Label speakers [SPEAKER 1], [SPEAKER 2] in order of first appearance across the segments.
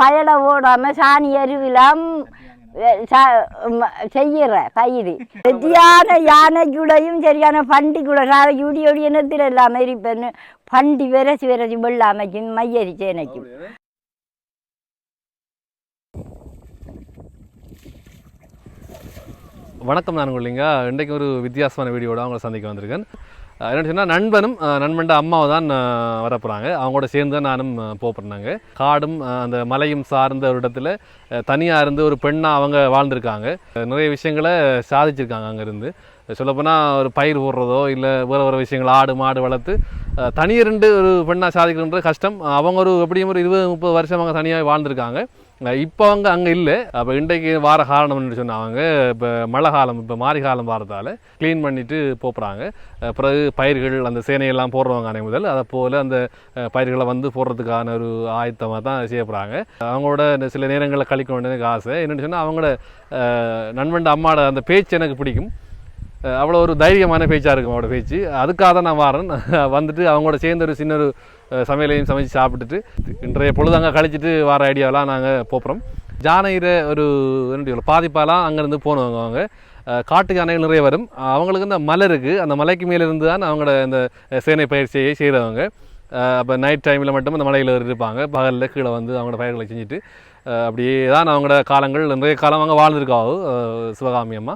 [SPEAKER 1] பயலை ஓடாம சாணி எருவிலாம் செய்யற பயிர் சரியான யானைக்குடையும் சரியான பண்டி கூட யூடி ஒடி இனத்தில் இல்லாம இருப்பேன் பண்டி விரசி விரசி வெள்ளாமைக்கும் மையரி சேனைக்கும்.
[SPEAKER 2] வணக்கம் நான் இல்லைங்க இன்றைக்கு ஒரு வித்தியாசமான வீடியோட அவங்களை சந்திக்க வந்திருக்கேன். என்னன்னு சொன்னால் நண்பனும் நண்பன்ட அம்மாவை தான் வரப்போகிறாங்க அவங்களோட சேர்ந்து தான் நானும் போகிறேன்னாங்க காடும் அந்த மலையும் சார்ந்த ஒரு இடத்துல தனியாக இருந்து ஒரு பெண்ணாக அவங்க வாழ்ந்திருக்காங்க. நிறைய விஷயங்களை சாதிச்சிருக்காங்க அங்கேருந்து. சொல்லப்போனால் ஒரு பயிர் போடுறதோ இல்லை வேறு வேறு விஷயங்கள் ஆடு மாடு வளர்த்து தனியாக ரெண்டு ஒரு பெண்ணாக சாதிக்கணுன்ற கஷ்டம். அவங்க ஒரு எப்படியும் ஒரு இருபது முப்பது வருஷம் அவங்க தனியாக வாழ்ந்திருக்காங்க. இப்போ அவங்க அங்கே இல்லை. அப்போ இன்றைக்கு வார காரணம்னு சொன்னாங்க இப்போ மழை காலம் இப்போ மாரி காலம் வரதால் க்ளீன் பண்ணிட்டு போப்புறாங்க. பிறகு பயிர்கள் அந்த சேனையெல்லாம் போடுறவங்க அனை முதல் அதை போல் அந்த பயிர்களை வந்து போடுறதுக்கான ஒரு ஆயத்தமாக தான் செய்யப்படுறாங்க அவங்களோட சில நேரங்களில் கழிக்க வேண்டியது ஆசை என்னென்னு சொன்னால் அவங்களோட நண்பண்ட நண்பன்ட அம்மாவோட அந்த பேச்சு எனக்கு பிடிக்கும். அவ்வளோ ஒரு தைரியமான பேச்சாக இருக்கும் அவரோட பேச்சு. அதுக்காக தான் நான் வரேன். வந்துட்டு அவங்களோட சேர்ந்த ஒரு சின்ன ஒரு சமையலையும் சமைச்சு சாப்பிட்டுட்டு இன்றைய பொழுது அங்கே கழிச்சிட்டு வர ஐடியாவெலாம் நாங்கள் போகிறோம் ஜானையிற ஒரு என்ன பாதிப்பாலாம் அங்கேருந்து போனவங்க அவங்க. காட்டு யானைகள் நிறைய வரும். அவங்களுக்கு இந்த மலை இருக்குது அந்த மலைக்கு மேலேருந்து தான் அவங்களோட இந்த சேனை பயிற்சியை செய்கிறவங்க அப்போ நைட் டைமில் மட்டும் அந்த மலையில் இருப்பாங்க. பகலில் கீழே வந்து அவங்களோட பயிர்களை செஞ்சுட்டு அப்படியே தான் அவங்களோட காலங்கள் நிறைய காலம் அவங்க வாழ்ந்திருக்காவோ அஹ், சிவகாமி அம்மா.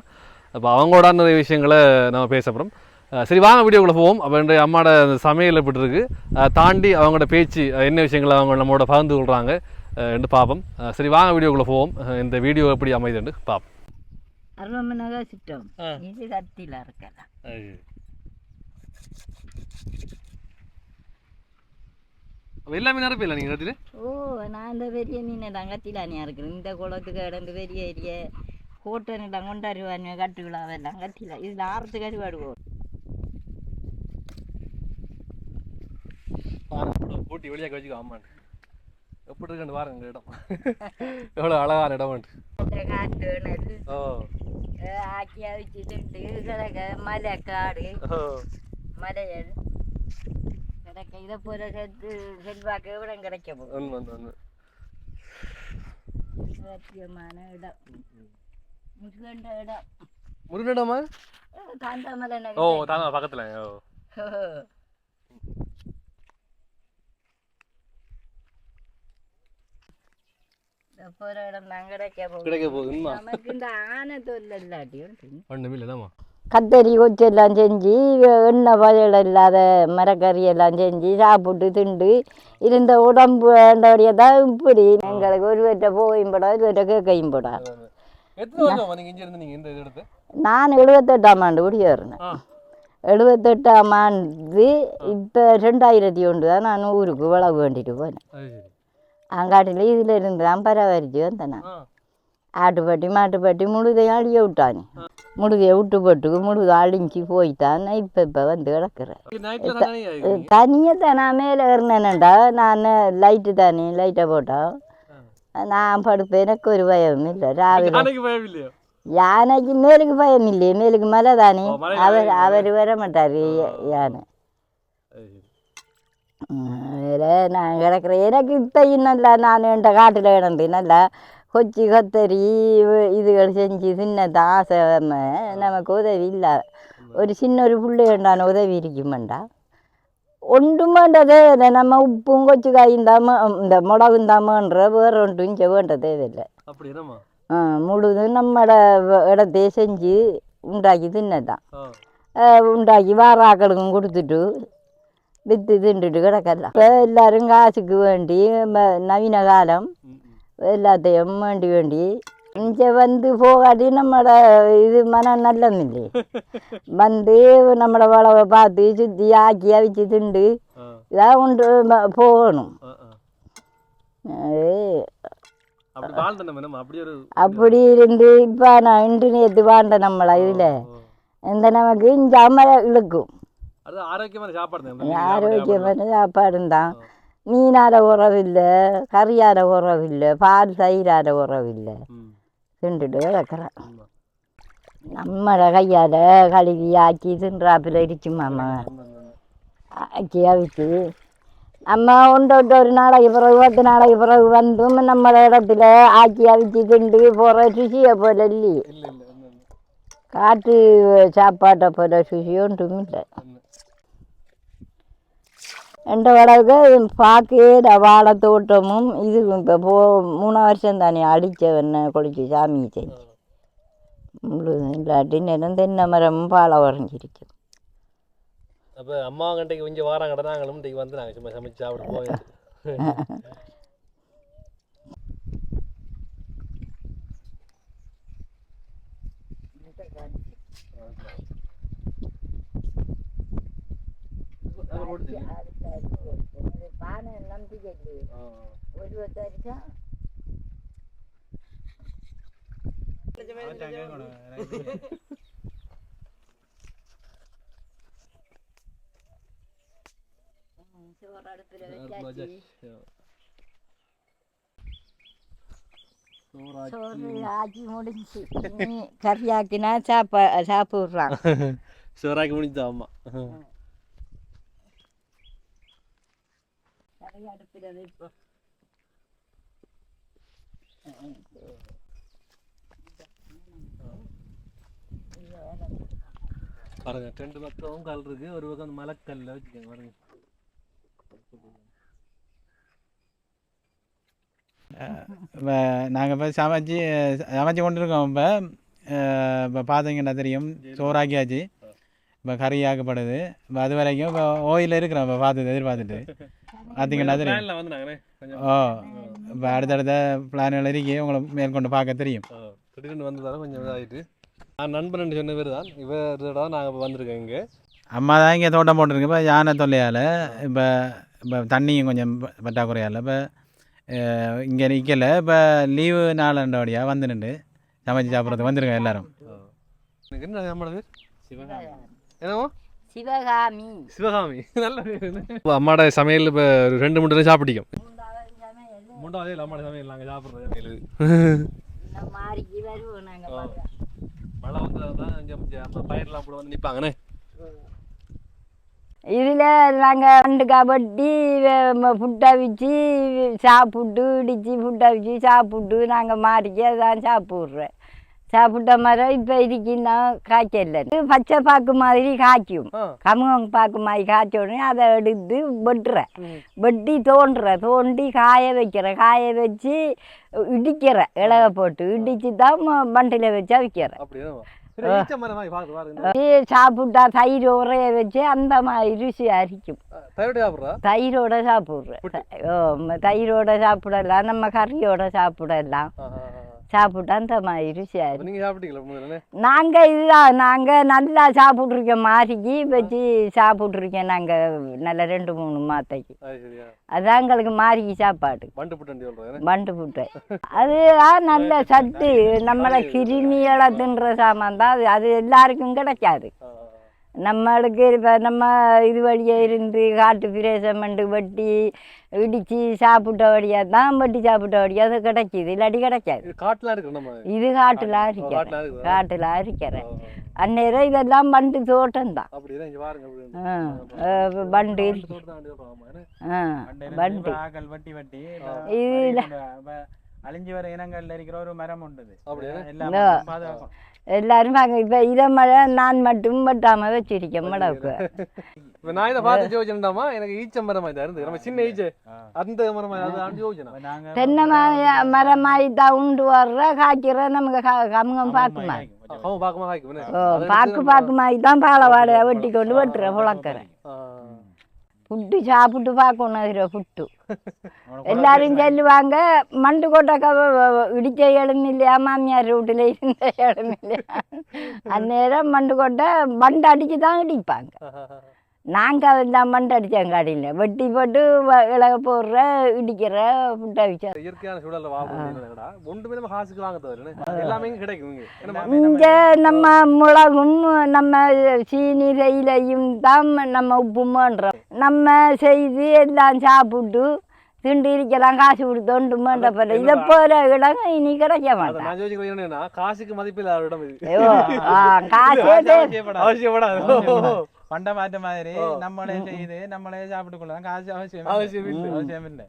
[SPEAKER 2] அப்போ அவங்களோட நிறைய விஷயங்களை நம்ம பேச சரி வாங்க வீடியோக்குள்ளே போவோம். அப்போ இன்றைய அம்மாவோட சமையல் எப்படி இருக்கு? அஹ் தாண்டி அவங்களோட பேச்சு என்ன விஷயங்களை அவங்க நம்மளோட பகிர்ந்து கொள்கிறாங்க என்று பார்ப்போம். சரி வாங்க வீடியோக்குள்ளே போவோம். இந்த வீடியோ எப்படி அமைதுன்னு பார்ப்போம்.
[SPEAKER 1] அருவமனக சிட்டம். இது கத்தியில் இருக்கலாம்
[SPEAKER 2] எல்லாமே நிரப்பில்லை நீங்கள் கத்திட்டு
[SPEAKER 1] ஓ நான் இந்த பெரிய மீனை தான் கத்திலானியா இருக்கிறேன். இந்த குளத்துக்கு இடந்து பெரிய இதில் ஆறுத்துக்கு அடிபாடுவோம்
[SPEAKER 2] பாருங்க கூட்டி வெளியாக வச்சுக்கோ அம்மாண்டு எப்படி இருக்குன்னு பாருங்க இந்த இடம். எவ்வளோ அழகான இடம் ஓ.
[SPEAKER 1] ஆக்கி அவிச்சுட்டு கிடக்க மலை காடு மலையல் கிடக்க இதை போல சேர்த்து செல்வாக்கு இடம் கிடைக்க போகும்
[SPEAKER 2] உண்மை உண்மை உண்மை.
[SPEAKER 1] சத்தியமான இடம்? முருகண்ட இடம்
[SPEAKER 2] முருகனிடமா
[SPEAKER 1] காந்தாமலை
[SPEAKER 2] ஓ தாங்க பக்கத்தில். ஓ.
[SPEAKER 1] போற இடம் தான் கிடைக்க போகும்
[SPEAKER 2] கிடைக்க போகுது
[SPEAKER 1] நமக்கு இந்த ஆனை தொல்லை இல்லாட்டியும்
[SPEAKER 2] ஒன்றுமே இல்லைதாம்மா
[SPEAKER 1] கத்தரி கொச்சு எல்லாம் செஞ்சு எண்ணெய் பயல் இல்லாத மரக்கறி எல்லாம் செஞ்சு சாப்பிட்டு திண்டு இருந்த உடம்பு வேண்டவரைய தான் இப்படி எங்களுக்கு ஒரு வெட்ட போயும் போடா ஒரு வெட்ட கேக்கையும் போடா
[SPEAKER 2] எத்தனை வருஷம் நீங்கள் இங்கே இருந்து நீங்கள் இந்த இடத்து
[SPEAKER 1] நான் எழுபத்தெட்டாம் ஆண்டு குடியேறினேன் எழுபத்தெட்டாம் ஆண்டு இப்போ ரெண்டாயிரத்தி ஒன்று தான் நான் ஊருக்கு வளவு வேண்டிட்டு போனேன் அங்காட்டில் இதில் இருந்து தான் பராமரித்து வந்தேன் ஆட்டுப்பட்டி மாட்டுப்பட்டி முழுதையும் அழிய விட்டானே முழுதைய விட்டு போட்டுக்கு முழுது அழிஞ்சு போய்த்தான் இப்போ இப்போ வந்து கிடக்குறேன் தனியாக தான் நான் மேலே ஏறினேன்டா நான் லைட்டு தானே லைட்டை போட்டா நான் படுப்பேன் எனக்கு ஒரு பயம் இல்லை ராவிலே
[SPEAKER 2] யானைக்கு
[SPEAKER 1] மேலுக்கு பயம் இல்லையே மேலுக்கு மலை தானே அவர். அவர் வர மாட்டார் யானை வேற நான் கிடக்குறேன் எனக்கு இப்பயும் நல்லா நான் என்கிட்ட காட்டில் கிடந்து நல்லா கொச்சி கொத்தரி இதுகள் செஞ்சு சின்னது ஆசை நமக்கு உதவி இல்லை ஒரு சின்ன ஒரு புள்ளை வேண்டான உதவி இருக்குமெண்டா ஒன்றும் வேண்டதே இல்லை நம்ம உப்பும் கொச்சு காயும் தாம இந்த மிளகும் தாமன்ற வேற ஒன்றும் இங்கே வேண்ட தேவையில்லை ஆ, முழுதும் நம்மட இடத்தையே செஞ்சு உண்டாக்கி தின்னதான் உண்டாக்கி வாராக்களுக்கும் கொடுத்துட்டு விற்று தின்றுட்டு கிடக்கலாம் இப்போ எல்லாரும் காசுக்கு வேண்டி நவீன காலம். எல்லாத்தையும் வேண்டி வேண்டி இங்கே வந்து போகாட்டி நம்மளோட இது மனம் நல்லமில்லை வந்து நம்மளோட வளவை பார்த்து சுற்றி ஆக்கி அவிச்சு திண்டு இதாக உண்டு போகணும்
[SPEAKER 2] அப்படி
[SPEAKER 1] இருந்து இப்போ நான் இன்று நேற்று வாழ்ந்த நம்மளை இதில். இந்த நமக்கு இந்த அமர இழுக்கும்
[SPEAKER 2] அது ஆரோக்கியமான சாப்பாடு. நம்ம
[SPEAKER 1] ஆரோக்கியமான சாப்பாடும் தான். மீனால உறவில்லை கறியால உறவில்லை பால் தயிரால உறவில்லை. கிடக்குறேன்
[SPEAKER 2] உண்மை.
[SPEAKER 1] நம்மள கையால் கழுவி ஆக்கி தின்றாப்பில் இருக்குமாம்மா. ஆக்கி அவிச்சு. அம்மா ஒன்று விட்டு ஒரு நாளைக்கு பிறகு பத்து நாளைக்கு பிறகு வந்தும் நம்ம இடத்துல ஆக்கி அவிச்சு திண்டு போகிற ருசியை போல இல்லையே.
[SPEAKER 2] இல்லை இல்லை இல்லை
[SPEAKER 1] காட்டு சாப்பாட்டை போல ருசி ஒன்றும் இல்லை. எந்த வளவுக்கு பார்க்கவே வாழை தோட்டமும் இது இப்போ போ மூணு வருஷம் தானே அடித்த வெண்ணெய் கொளிச்சு சாமி செஞ்சு. முழுதும் இல்லாட்டி நேரம் தென்னை மரமும் பாலை உறைஞ்சிருக்கு
[SPEAKER 2] அப்போ அம்மா கண்டைக்கு கொஞ்சம் வாராங்கடா நாங்களும் இன்றைக்கு வந்து நாங்கள் சும்மா சமைச்சு சாப்பிட போய்
[SPEAKER 1] ஒரு வருஷம் சோறு அடுப்பில் வச்சாச்சு சோறு ஆக்கி முடிஞ்சு இனி கறி ஆக்கினா சாப்பா சாப்பிட்றான்
[SPEAKER 2] சோறாக்கி முடிஞ்சா அம்மா
[SPEAKER 1] கறி அடுப்பில் வைப்போம்
[SPEAKER 2] பாருங்க ரெண்டு பக்கம் கல் இருக்கு ஒரு பக்கம் மலைக்கல்ல வச்சுக்கோங்க பாருங்க.
[SPEAKER 3] நாங்கள் இப்போ சமைச்சு சமைச்சு கொண்டு இருக்கோம் இப்போ. இப்போ பார்த்தீங்கன்னா தெரியும் சோறாக்கியாச்சு. இப்போ கறி ஆக்கப்படுது இப்போ அது வரைக்கும் இப்போ ஓயில் இருக்கிறோம். இப்போ பார்த்து எதிர்பார்த்துட்டு. பார்த்தீங்கன்னா தெரியும்
[SPEAKER 2] பிளான்ல வந்தாங்கண்ணே கொஞ்சம்.
[SPEAKER 3] ஓ இப்போ அடுத்தடுத்த பிளான்கள் இருக்கே உங்களை மேற்கொண்டு பார்க்க தெரியும்.
[SPEAKER 2] திடீர்னு வந்ததால கொஞ்சம் இதாகிட்டு நான் நண்பன் சொன்ன பேர் தான். இவர் தான் நாங்கள் இப்போ வந்திருக்கோம் இங்கே.
[SPEAKER 3] அம்மா தான் இங்கே தோட்டம் போட்டிருக்கு. இப்போ யானை தொல்லையால் இப்போ இப்போ தண்ணியும் கொஞ்சம் ப- பற்றாக்குறையால் இப்போ இங்கே நிற்கல இப்போ லீவு நாளண்டபடியாக வந்து நின்று சமைச்சு சாப்பிட்றதுக்கு வந்துருங்க எல்லாரும்.
[SPEAKER 2] எனக்கு என்ன நம்மளோட பேர்? என்னவோ
[SPEAKER 1] சிவகாமி.
[SPEAKER 2] சிவகாமி. நல்ல பேர் அம்மாட சமையல் இப்போ ரெண்டு மூணு தடவை சாப்பிட்டிக்கும் மூன்றாவது இல்லை அம்மாட சமையல் நாங்கள் சாப்பிட்ற சமையல்
[SPEAKER 1] நம்ம மாறிக்கு வருவோம் நாங்கள்
[SPEAKER 2] மழை வந்ததால் தான் இங்கே அம்மா பயிரெலாம் கூட வந்து நிற்பாங்கண்ணே
[SPEAKER 1] இதில் நாங்கள் ரெண்டு வெட்டி புட்டை வச்சு சாப்பிட்டு இடித்து புட்டை வச்சு சாப்பிட்டு நாங்கள் மாறிக்கி அதான் சாப்பிட்றேன் சாப்பிட்ட மரம் இப்போ இருக்குன்னா காய்க்கல இது பச்சை பாக்கு மாதிரி காய்க்கும். கமுகம் பாக்கு மாதிரி காய்ச்ச உடனே அதை எடுத்து வெட்டுறேன் வெட்டி தோண்டுற. தோண்டி காய வைக்கிற. காய வச்சு இடிக்கிற. இலக போட்டு இடிச்சு தான் வண்டியில் வச்சா
[SPEAKER 2] அப்படியே?
[SPEAKER 1] சாப்பிட்டா தயிர் உரைய வச்சு அந்த மாதிரி ருசியாக இருக்கும்
[SPEAKER 2] தயிரோட சாப்பிட்றா?
[SPEAKER 1] தயிரோட சாப்பிடலாம். நம்ம கறியோட சாப்பிடலாம். சாப்பிட்டா அந்த மாதிரி ருசியாக இருக்கும்
[SPEAKER 2] நீங்கள் சாப்பிட்டீங்களா முதல்ல?
[SPEAKER 1] நாங்கள் இதுதான் நாங்கள் நல்லா சாப்பிட்ருக்கோம் மாறிக்கு வச்சு சாப்பிட்ருக்கோம் நாங்கள் நல்ல ரெண்டு மூணு மாத்தைக்கு. அதான் எங்களுக்கு மாறிக்கு சாப்பாடு.
[SPEAKER 2] பண்டு புட்டு
[SPEAKER 1] அதுதான் நல்ல சத்து. நம்மளை கிருமிகளை தின்ற சாமான் தான் அது. அது எல்லாருக்கும் கிடைக்காது. நம்மளுக்கு இப்போ நம்ம இது வழியாக இருந்து காட்டு பிரேசம் பண்ணி வெட்டி இடித்து சாப்பிட்ட வழியாக தான் வெட்டி சாப்பிட்ட வழியாக அது கிடைக்கிது. இல்லாட்டி கிடைக்காது.
[SPEAKER 2] இது காட்டுலாம் இருக்கு நம்ம?
[SPEAKER 1] இது காட்டில்
[SPEAKER 2] காட்டுல.
[SPEAKER 1] அரிக்கிறேன்
[SPEAKER 2] இருக்குதா?
[SPEAKER 1] காட்டில் அரிக்கிறேன் அந்நேரம் இதெல்லாம் பண்டு தோட்டம் தான். பண்டு.
[SPEAKER 2] பண்டு
[SPEAKER 1] இதுல-
[SPEAKER 3] அழிஞ்சு வர இனங்கள்ல இருக்கிற ஒரு மரம் உண்டுது.
[SPEAKER 1] எல்லாரும் பார்க்க இப்போ இதை மழை நான் மட்டும் வெட்டாமல் வச்சிருக்கேன் மிளகு
[SPEAKER 2] இப்ப நான் இதை பார்த்து யோசிச்சுட்டாமா எனக்கு ஈச்ச மரம் தான் இருந்து. நம்ம சின்ன ஈச்ச. அந்த மரம் அது
[SPEAKER 3] நாங்க
[SPEAKER 1] தென்னை மர- மரம் மாதிரி தான் உண்டு வர்ற காய்க்கிற நமக்கு க- கமுகம் பார்க்குமா
[SPEAKER 2] பார்க்குமா
[SPEAKER 1] மாதிரி தான் பாலை வாழையை வெட்டி கொண்டு வெட்டுறேன் புழக்கிறேன். புட்டு சாப்பிட்டு பார்க்கணும் புட்டு எல்லாரும் சொல்லுவாங்க மண்டு கொட்டை இடிச்ச இடம் இல்லையா மாமியார் வீட்டில் இருந்த இடம் இல்லையா அந்நேரம் மண்டு கொட்டை மண்டு அடிச்சு தான் இடிப்பாங்க நாங்கள் அதெல்லாம் மண்டு அடித்தாங்க அடியில் வெட்டி போட்டு இலக போடுற இடிக்கிற புட்டை வச்சா
[SPEAKER 2] இயற்கையான சூழல்ல வாங்கடா ஒன்றுமே நம்ம காசுக்கு வாங்க தவிர? எல்லாமே கிடைக்கும் இங்க.
[SPEAKER 1] நம்ம மிளகும் நம்ம சீனி தேயிலையும் தான் நம்ம உப்புமன்றோம். நம்ம செய்து எல்லாம் சாப்பிட்டு திண்டு இருக்கலாம் காசு கொடுத்தோண்டு மேண்ட போல இதை போல இடம் இனி கிடைக்க மாட்டான்.
[SPEAKER 2] காசுக்கு
[SPEAKER 1] ஆ, காசே தே-
[SPEAKER 2] அவசியப்படாது
[SPEAKER 3] பண்ட மாற்ற மாதிரி நம்மளே செய்து நம்மளே சாப்பிட்டு கொள்ளலாம் காசு அவசியம்
[SPEAKER 2] அவசியம் இல்லை.
[SPEAKER 3] அவசியம் இல்லை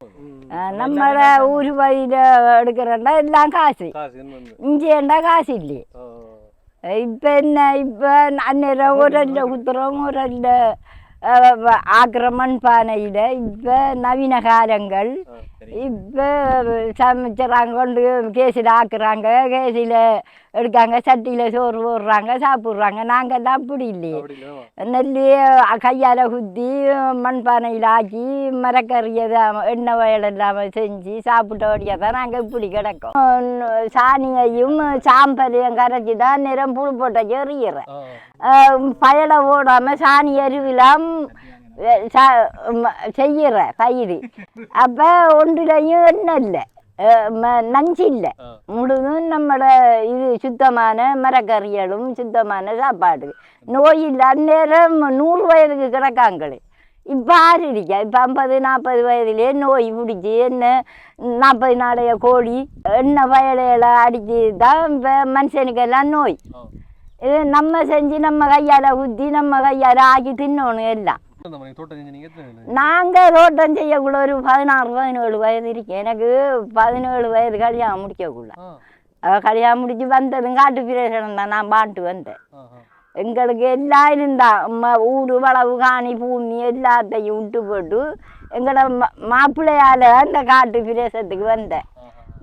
[SPEAKER 1] நம்மள ஊர் வழியில் எடுக்கிறண்டா எல்லாம் காசு
[SPEAKER 2] காசு என்ன வந்து?
[SPEAKER 1] இஞ்சியண்டா இல்லையே
[SPEAKER 2] ஓ.
[SPEAKER 1] இப்போ நவீன காலங்கள். இப்போ சமைச்சுறாங்க கொண்டு கேஸில் ஆக்குறாங்க கேஸில் எடுக்காங்க சட்டியில் சோறு போடுறாங்க சாப்பிட்றாங்க அப்படி இல்லையே
[SPEAKER 2] அப்படி இல்லையா?
[SPEAKER 1] நெல் கையால் குத்தி மண்பானையில் ஆக்கி மரக்கறியை தான் எண்ணெய் வயல் இல்லாமல் செஞ்சு சாப்பிட்டபடியாக தான் நாங்கள் இப்படி கிடக்கோம் சாணியையும் சாம்பலையும் கரைச்சி தான் நிறம் புழு போட்ட எறிகிறேன் பயலை ஓடாமல் சாணி அருவிலாம் செய்கிற பயிர் அப்போ ஒன்றுலையும் எண்ணெய் இல்லை. நஞ்சு இல்லை. முழுதும் நம்மளோட இது சுத்தமான மரக்கறிகளும் சுத்தமான சாப்பாடு. நோய் இல்லை அந்நேரம் நூறு வயதுக்கு கிடக்காங்களே. இப்போ ஆறு இருக்கா? இப்போ ஐம்பது நாற்பது வயதிலே நோய் பிடிச்சி என்ன நாற்பது நாளைய கோழி எண்ணெய் வயலையில அடித்து தான் இப்போ மனுஷனுக்கெல்லாம் நோய். இது நம்ம செஞ்சு நம்ம கையால் குத்தி நம்ம கையால் ஆக்கி தின்னணும் எல்லாம்
[SPEAKER 2] தோட்டம்?
[SPEAKER 1] நாங்கள் ரோட்டம் செய்யக்குள்ள ஒரு பதினாறு பதினேழு வயது இருக்கு எனக்கு பதினேழு வயது கல்யாணம் முடிக்கக்குள்ள. கல்யாணம் முடிச்சு வந்ததும் காட்டு பிரேசனம் தான் நான் பாட்டு வந்தேன். எங்களுக்கு எல்லாம் இருந்தா ஊடு வளவு காணி பூமி எல்லாத்தையும் விட்டு போட்டு எங்களோட மாப்பிள்ளையால் அந்த காட்டு பிரேசத்துக்கு வந்தேன்.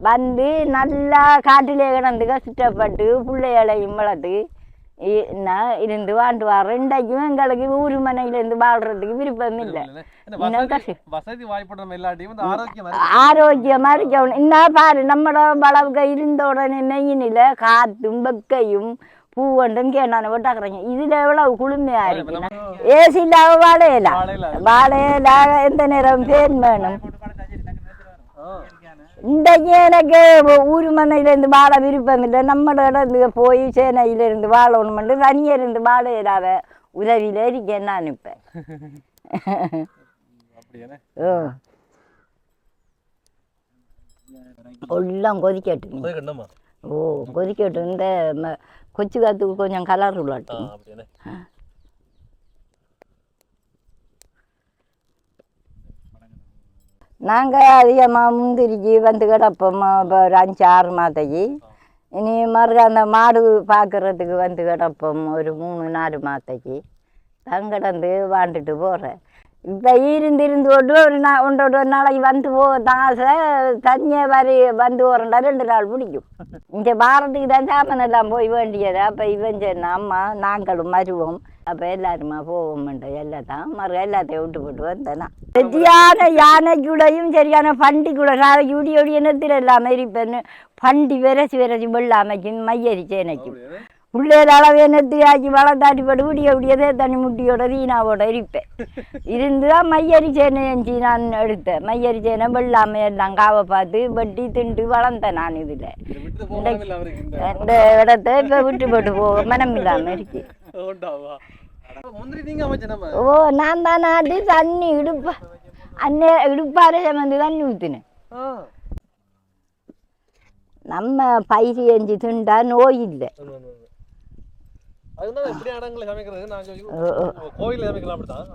[SPEAKER 1] வந்து நல்லா காட்டிலே கிடந்து கஷ்டப்பட்டு பிள்ளைகளையும் வளர்த்து நான் இருந்து வாழ்ந்து வரேன் இன்றைக்கும் எங்களுக்கு ஊர் மனையிலேருந்து வாழ்றதுக்கு விருப்பம் இல்லை இன்னும்
[SPEAKER 2] வசதி.
[SPEAKER 1] ஆரோக்கியமாக இருக்கணும் என்ன பாரு நம்மளோட வளவுக்கு இருந்த உடனே மெயினில் காற்றும் வெக்கையும் பூவண்டும் கேட்டான விட்டாக்குறீங்க இதில் எவ்வளவு குளுமையாக இருக்கு ஏசி இல்லாம வாழையில.
[SPEAKER 2] வாழையில
[SPEAKER 1] எந்த நேரம் பேன் வேணும் இன்றைக்கு எனக்கு ஊர் மண்ணையிலேருந்து வாழ விருப்பம் இல்லை. நம்மளோட போய் சேனையிலேருந்து வாழணுமெண்டு தனியாக இருந்து வாழ இல்லாத உதவியில் இருக்கேன் நான் இப்போ? ஓ. எல்லாம் கொதிக்கட்டும்? ஓ கொதிக்கட்டும் இந்த கொச்சு காத்துக்கு கொஞ்சம் கலர்
[SPEAKER 2] ஆ,
[SPEAKER 1] உள்ளட்டும் நாங்கள் அதிகமாக முந்திரிக்கு வந்து கிடப்போம் இப்போ ஒரு அஞ்சு ஆறு மாதைக்கு இனி மறுக்க அந்த மாடு பார்க்குறதுக்கு வந்து கிடப்போம் ஒரு மூணு நாலு மாதைக்கு தங்கிடந்து வாண்டுட்டு போகிறேன் இப்போ இருந்து இருந்து கொண்டு ஒரு நா ஒன்றோட ஒரு நாளைக்கு வந்து போ ஆசை. தனியாக வரி வந்து போகிறேன்டா ரெண்டு நாள் பிடிக்கும். இங்கே வாரத்துக்கு தான் சாமான் எல்லாம் போய் வேண்டியது. அப்போ இவன் சொன்னா அம்மா நாங்களும் மருவோம் அப்போ எல்லாருமா போவோம்ன்ற எல்லாம் தான் மறு எல்லாத்தையும் விட்டு போட்டு வந்தேனா சரியான யானைக்குடையும் சரியான பண்டி கூட நாளைக்கு உடி ஒடி இனத்தில் இல்லாமல் இருப்பேன்னு பண்டி விரசி விரசி வெள்ளாமைக்கும் மையரி சேனைக்கும்.
[SPEAKER 2] அப்படியாண்ணே?
[SPEAKER 1] பிள்ளைகள் அளவே நெத்தியாக்கி வளர்த்தாட்டி பட்டு விடிய விடியதே தண்ணி முட்டியோட தீனாவோட இருப்பேன் இருந்து தான் மையரி சேனை எஞ்சி நான் எடுத்தேன். மையரி சேனை வெள்ளாமை எல்லாம் காவை பார்த்து வெட்டி திண்டு வளர்ந்தேன் நான் இதில்.
[SPEAKER 2] இந்த
[SPEAKER 1] இடத்த இப்போ விட்டு போட்டு போக மனம் இல்லாமல் இருக்கு ஓ நான் தான் நாட்டு தண்ணி இடுப்பா அன்னே இடுப்பார சமந்து தண்ணி ஊற்றினேன். நம்ம பயிர் எஞ்சி திண்டா நோய் இல்லை.
[SPEAKER 2] அதுதான் சமைக்கிறது சமைக்கலாம் அப்படித்தான்.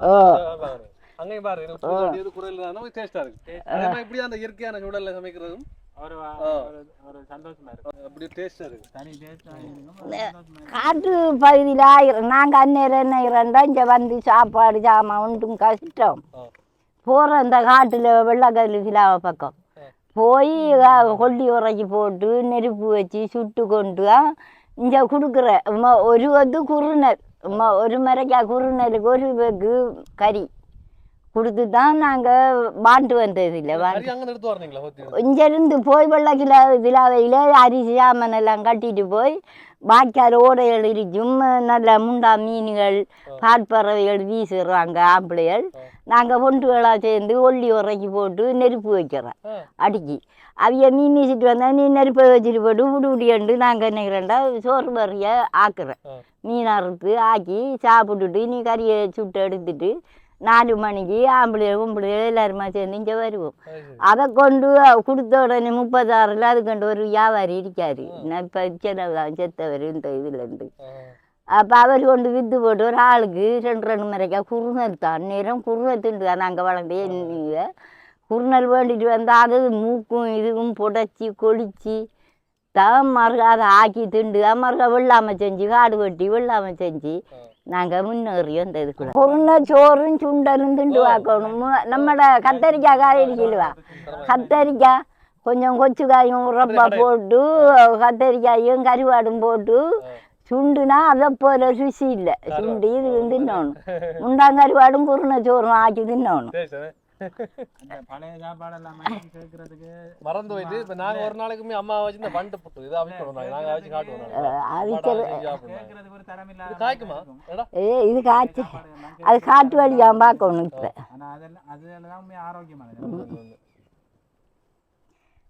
[SPEAKER 2] அங்கேயும் பாரு எனக்கு குறையில தான் டேஸ்டா இருக்கு. இப்படி அந்த இயற்கையான சூழல்ல சமைக்கிறதும்
[SPEAKER 3] தனி
[SPEAKER 1] காட்டு பகுதியில் நாங்கள் அந்நேரம் இரண்டா இங்கே வந்து சாப்பாடு சாமான் ஒன்றும் கஷ்டம். போகிற இந்த காட்டில் வெள்ளக்கல் சிலாவை பக்கம். போய் கொல்லி உரைச்சி போட்டு நெருப்பு வச்சு சுட்டு கொண்டு இங்கே கொடுக்குற ஒரு வந்து உம்மா ஒரு மரைக்கா குறுநலுக்கு ஒரு பேக்கு கறி. கொடுத்து தான் நாங்கள் வாண்டு வந்தது இல்லை இங்கேருந்து போய் வெள்ள கிலோ கிலாவையில் அரிசி சாமான் எல்லாம் கட்டிட்டு போய் வாய்க்கால் ஓடைகள் இருக்கும் நல்ல முண்டா மீன்கள் பாற்பறவைகள் வீசுறாங்க ஆம்பளைகள். நாங்கள் பொண்டுகளாக சேர்ந்து ஒல்லி உரைக்கி போட்டு நெருப்பு வைக்கிறோம். அடுக்கி. அவிய மீன் வீசிட்டு வந்தால் நீ நெருப்பை வச்சுட்டு போட்டு விடு விடியண்டு நாங்கள் நினைக்கிறேன்டா சோறு பறிய ஆக்குறேன். மீன் அறுத்து ஆக்கி சாப்பிட்டுட்டு நீ கறியை சுட்டு எடுத்துட்டு எல்லாருமா சேர்ந்து இங்கே வருவோம்.
[SPEAKER 2] அது சரி.
[SPEAKER 1] அதை கொண்டு கொடுத்த உடனே முப்பத்தாறில் அது கொண்டு ஒரு வியாபாரி இருக்காரு. நான் இப்போ செலவுதான் செத்தவர் இந்த இதுலேருந்து. அப்போ அவர் கொண்டு விற்று போட்டு ஒரு ஆளுக்கு ரெண்டு ரெண்டு மறைக்கா குறுநல் தான். நேரம் குறுநல் திண்டு தான் நாங்கள் வளர்ந்தே நீங்கள் குறுநல் வேண்டிட்டு வந்தால் அது மூக்கும் இதுவும் புடைச்சி கொளிச்சு தான் மறுக அதை ஆக்கி திண்டு மறுக வெள்ளாமல் செஞ்சு காடு வெட்டி வெள்ளாமல் செஞ்சு. நாங்கள் முன்னேறி அந்த இதுக்குள்ள பொருண சோறும் சுண்டலும் திண்டு வாக்கணும். நம்மட கத்தரிக்காய் காய் இருக்குல்வா கத்தரிக்காய் கொஞ்சம் கொச்சுக்காயும் உரப்பா போட்டு கத்தரிக்காயும் கருவாடும் போட்டு சுண்டுனா அதை போல ருசி இல்லை. சுண்டு இது தின்னணும். முண்டாங்கருவாடும் குருணை சோறும் ஆக்கி தின்னணும்.
[SPEAKER 3] பழைய சாப்பாடெல்லாம் சேர்க்கறதுக்கு
[SPEAKER 2] மறந்து போயிட்டு இப்போ நாங்கள் ஒரு நாளைக்குமே அம்மா வச்சு இந்த பண்டு புட்டு இதை அவிக்கிறோம் அவிச்சு காட்டுவோம் காய்க்குமா?
[SPEAKER 1] ஏ காய்ச்சி. அது காட்டு வழியாக பார்க்கணும் இப்போ.
[SPEAKER 3] ஆனா அதெல்லாம் அதெல்லாம் உண்மையா ஆரோக்கியமானது.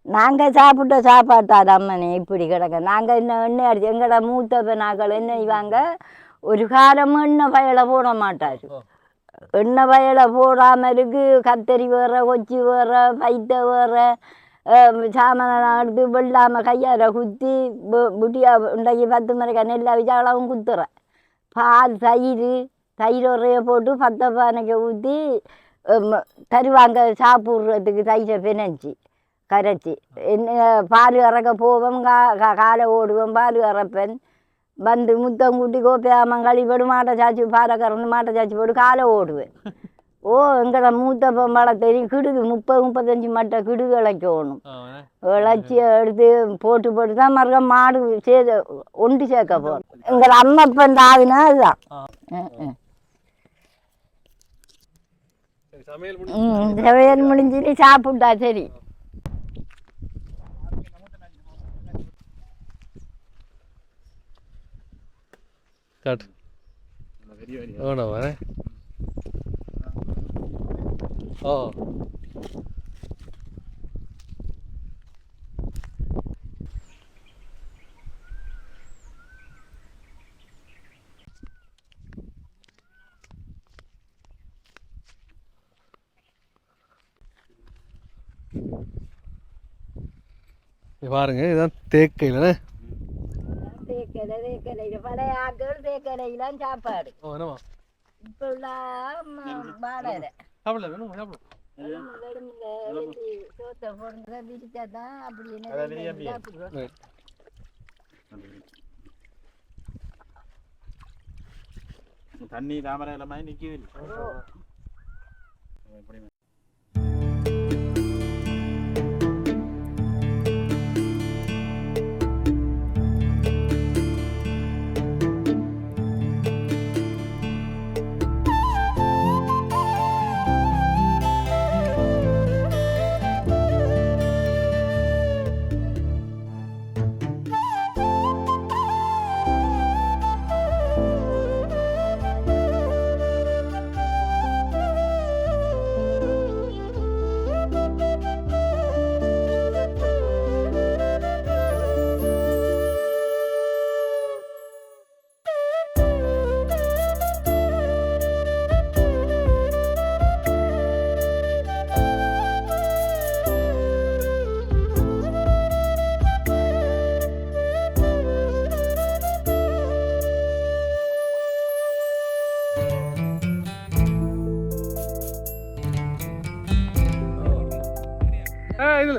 [SPEAKER 1] நாங்கள் சாப்பிட்ட சாப்பாட்டாது அம்மனே இப்படி கிடக்க. நாங்கள் என்ன எண்ணெய் அடிச்சு எங்களோட மூத்த நாங்கள் என்ன செய்வாங்க ஒரு காலமும் எண்ணெய் பயலை போட மாட்டார். எண்ணெய் போடாமல் போடாமலுக்கு கத்தரி வேற கொச்சி வேற பைத்த வேற சாமனை எடுத்து வெள்ளாமல் கையால் குத்தி புட்டியா இன்றைக்கு பத்து மணிக்கு நெல்லா வச்சாலும் குத்துறேன். பால் தயிர் தயிர் உரைய போட்டு பத்த பானைக்கு ஊற்றி தருவாங்க சாப்பிட்றதுக்கு தயிரை பிணைஞ்சி கரைச்சி. என்ன பால் இறக்க போவோம் கா கா- காலை ஓடுவோம் பால் இறப்பேன் வந்து முத்தம் கூட்டி கோப்பியாமன் கழிப்படு மாட்டை சாச்சி பாலை கறந்து மாட்டை சாச்சி போட்டு காலை ஓடுவேன் ஓ எங்கட மூத்த பொம்பளை தெரியும் கிடுகு முப்பது முப்பத்தஞ்சு மட்டை கிடுகு இழைக்கணும் இழைச்சி எடுத்து போட்டு போட்டு தான் மறுக்க மாடு சேத ஒன்று சேர்க்க போகிறோம் எங்கள் அம்மப்பன் தாவினா அதுதான் ம், ம்.
[SPEAKER 2] சரி சமையல்
[SPEAKER 1] ம் சமையல் முடிஞ்சுட்டு சாப்பிட்டா சரி
[SPEAKER 2] காட்டு. வேணா வரேன் ஓ. பாருங்க இதுதான் தேக்கையில்
[SPEAKER 1] சாப்பாடு இப்போ உள்ள வாடகை
[SPEAKER 2] சாப்பிடல வேணும்
[SPEAKER 1] சோத்தை விரிச்சா தான். சாப்பிடுவோம்
[SPEAKER 3] தண்ணி தாமரை எல்லாமே
[SPEAKER 2] ஆ இல்லை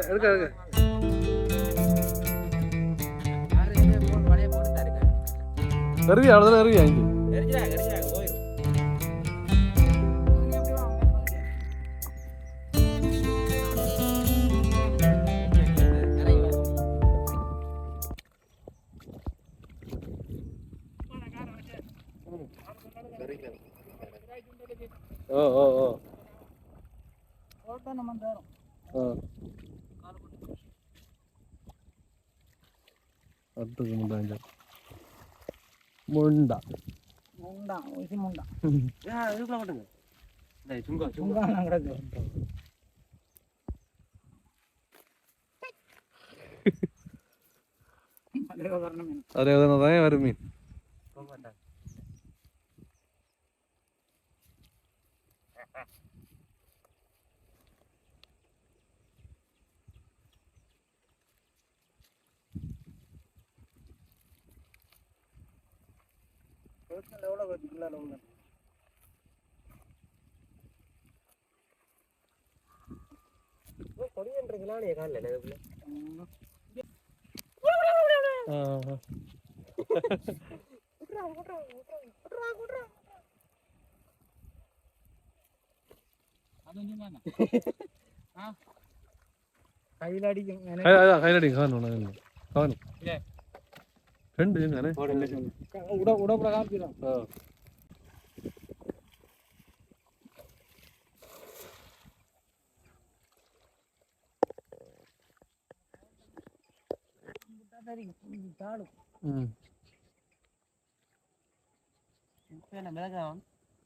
[SPEAKER 2] இருக்கா இருக்கு வருவியா அவ்வளோதான் வருவியா இங்கே அதுக்கு முண்டாங்க முண்டா அதே தான் வரும் மீன்
[SPEAKER 4] கையிலடிக்கும்
[SPEAKER 2] கையிலடி காணும் காணும் ரெண்டு எங்கண்ணே
[SPEAKER 4] உட உடப்புற காமிச்சிடும்
[SPEAKER 2] ம்.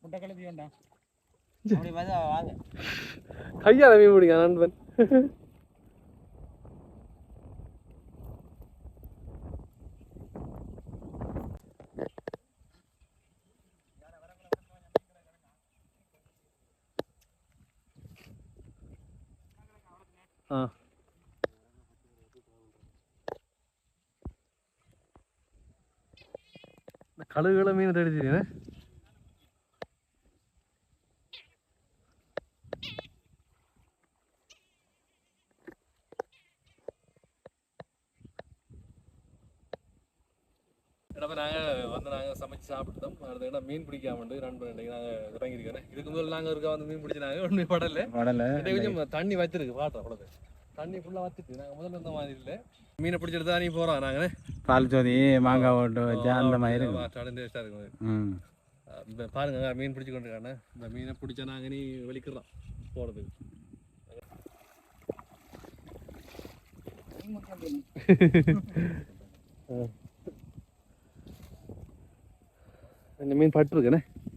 [SPEAKER 4] முட்டை கலப்பி வேண்டாம்.
[SPEAKER 2] கையால மீன் பிடிக்க நண்பன். கழுகுகளை மீன் தேடிச்சிருக்கேன் இப்போ நாங்கள் வந்து நாங்கள் சமைச்சு சாப்பிட்டோம் அடுத்த மீன் பிடிக்காமட்டு நண்பன் இன்னைக்கு நாங்கள் முதல்ல நாங்கள் இருக்க வந்து மீன் பிடிச்சி நாங்கள் ஒன்றும் படல. இன்னைக்கு கொஞ்சம் தண்ணி வச்சிருக்கு பாட்டோம் அவ்வளோது தண்ணி ஃபுல்லாக வச்சுட்டு நாங்கள் முதல்ல இருந்த மாதிரி இல்லை. மீனை பிடிச்சிட்டு தான் நீ போகிறோம் நாங்கள்
[SPEAKER 3] பால் சோதி மாங்காய் ஓட்டு வச்சா அந்த மாதிரி
[SPEAKER 2] டேஸ்ட்டாக இருக்கும் பாருங்க மீன் பிடிச்சி கொண்டு இந்த மீனை பிடிச்சா நாங்கள் நீ வெளிக்கிறோம் போகிறதுக்கு இந்த மீன் பட்டுருக்குண்ணே. கொஞ்சம்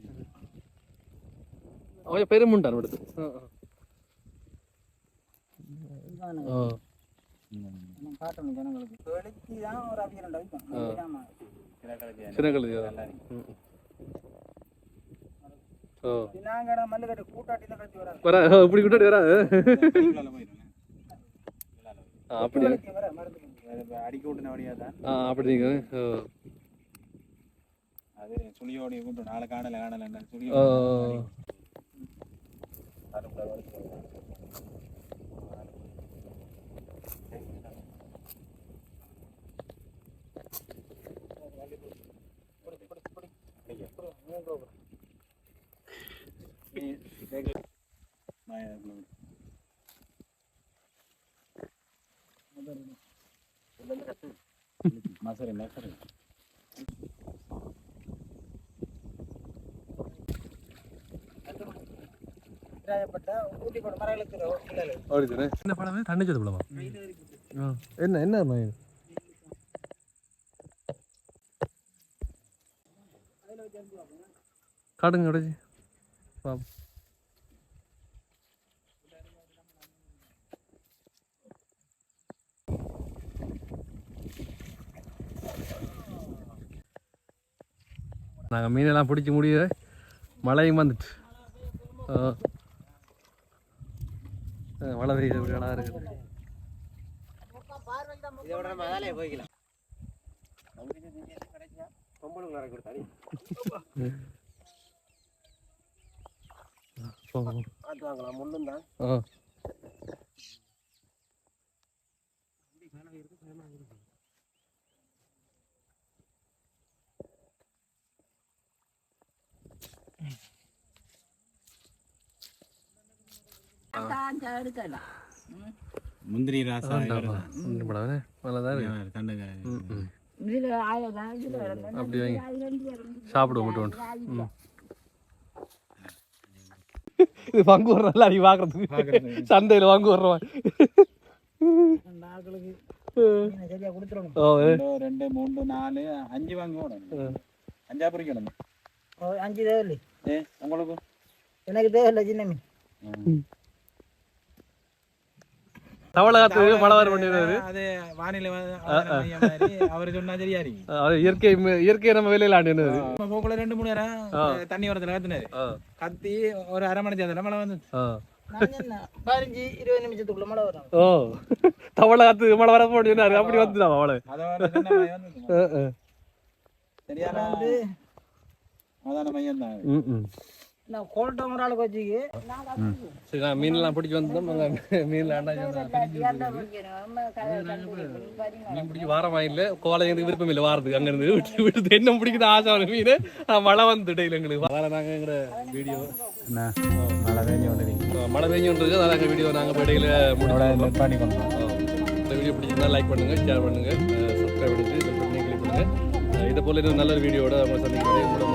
[SPEAKER 4] கழிச்சு வராது.
[SPEAKER 2] வர இப்படி கூட்டிட்டு வரா அப்படி
[SPEAKER 3] அடிக்க விட்டுன வழியா தான்.
[SPEAKER 2] அப்படி நீங்க
[SPEAKER 3] அது சுழியோடைய கூட்டம். நாளை காணல காணல சுழி
[SPEAKER 2] ஓ
[SPEAKER 3] மசரி மசரி
[SPEAKER 4] பட்ட ஊட்டி போட மரங்களுக்கு இல்லை
[SPEAKER 2] அப்படி தானே என்ன பழமே என்ன என்ன மயில் காட்டுங்க கடைச்சி பாப்போம் நாங்கள் மீனெல்லாம் பிடிச்சி முடிய மழையும் வந்துட்டு. மழை பெய்யுது இப்படி அழகா இருக்குது
[SPEAKER 4] இதோட நம்ம அதாலே போய்க்கலாம்
[SPEAKER 2] போ, போ.
[SPEAKER 4] பார்த்து வாங்கலாம் முள்ளும் தான்
[SPEAKER 2] ஆ
[SPEAKER 1] எடுக்கலாம்
[SPEAKER 3] முந்திரி ராசா
[SPEAKER 2] ஒன்றும் படாதே நல்லா தான் இருக்கு
[SPEAKER 3] தண்டுங்க
[SPEAKER 2] ம், ம்.
[SPEAKER 1] இதில் ஆயிரம் இதில்
[SPEAKER 2] அப்படி வைங்க. இது நீ பார்க்கறதுக்கு சந்தையில் வாங்கு.
[SPEAKER 3] ரெண்டு, மூணு நாலு அஞ்சு வாங்க அஞ்சா பிரிக்கணும்?
[SPEAKER 4] ஓ, அஞ்சு தேவையில்லை.
[SPEAKER 3] உங்களுக்கு
[SPEAKER 4] எனக்கு தேவையில்லை சின்ன மீன்
[SPEAKER 2] தவளை காத்து மழை வர பண்ணிடுறாரு
[SPEAKER 3] அது வானிலை அவரு சொன்னா சரியா இருக்கு
[SPEAKER 2] அது இயற்கை இயற்கையை நம்ம வெளியில் ஆண்டினது.
[SPEAKER 3] நம்ம போக்குள்ள ரெண்டு மூணு நேரம் தண்ணி வரத்துல கத்துனாரு. கத்தி ஒரு அரை மணி நேரத்துல மழை வந்து
[SPEAKER 2] ஆ.
[SPEAKER 4] நான் என்ன பதினஞ்சு இருபது நிமிஷத்துக்குள்ள மழை வரும்.
[SPEAKER 2] ஓ. தவளை காத்து மழை வர போனாரு அப்படி வந்துதான் அவளை?
[SPEAKER 3] அதை வர சொன்ன மழை வந்துச்சு. சரியான
[SPEAKER 4] வந்து
[SPEAKER 3] அதான மையம் தான்
[SPEAKER 2] ம் ம்.
[SPEAKER 4] நான் கோல்ட்டம் ஒரு ஆளுக்கு வச்சுக்கு
[SPEAKER 2] சரி நான் மீன்லாம் பிடிச்சி வந்தோம் அங்கே மீனில் மீன் பிடிக்க வாரமா இல்லை கோலை எனக்கு விருப்பம் இல்லை வாரத்துக்கு அங்கேருந்து விட்டு விட்டு என்ன பிடிக்குது ஆசை மீன் மழை வந்து டெய்லி எங்களுக்கு அதனால் நாங்கள் வீடியோ
[SPEAKER 3] மழை வேண்டி கொண்டு
[SPEAKER 2] மழை பெஞ்சோன்றது அதான் எங்கள் வீடியோ நாங்கள் இடையில முடிவோம்
[SPEAKER 3] நெட் பண்ணி கொண்டு
[SPEAKER 2] இந்த வீடியோ பிடிச்சிருந்தா லைக் பண்ணுங்கள் ஷேர் பண்ணுங்கள் சப்ஸ்கிரைப் பண்ணிட்டு பெல் பட்டனை கிளிக் பண்ணுங்கள் இதே போல இன்னும் நல்ல வீடியோட அவங்க உங்களோட